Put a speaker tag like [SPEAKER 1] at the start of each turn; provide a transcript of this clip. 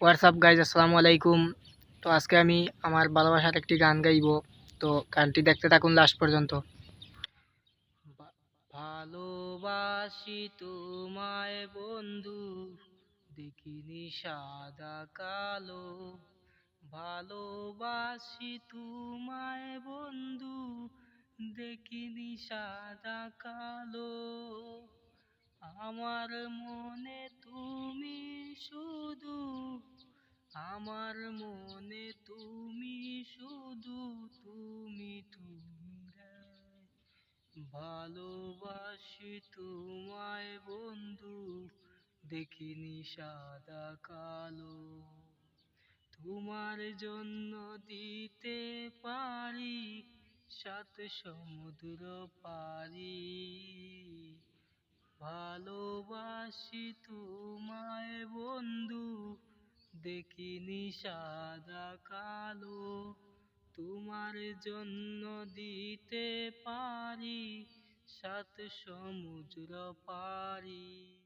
[SPEAKER 1] WhatsApp guys আসসালামু আলাইকুম তো আজকে আমি আমার ভালোবাসার একটি গান গাইব। তো গানটি দেখতে থাকুন লাস্ট পর্যন্ত। ভালোবাসি তোমায় বন্ধু, দেখিনি সাদা কালো। ভালোবাসি তোমায় বন্ধু, দেখিনি সাদা কালো। আমার মনে তুমি শুধু আমার মনে তুমি শুধু তুমি তুমি ভালোবাসি তোমায় বন্ধু, দেখিনি সাদা কালো। তোমার জন্য দিতে পারি, সাত সমুদ্র পারি। ভালোবাসি তোমায় দেখিনি সাদা কালো? তোমার জন্য দিতে পারি সাত সমুদ্র পারি।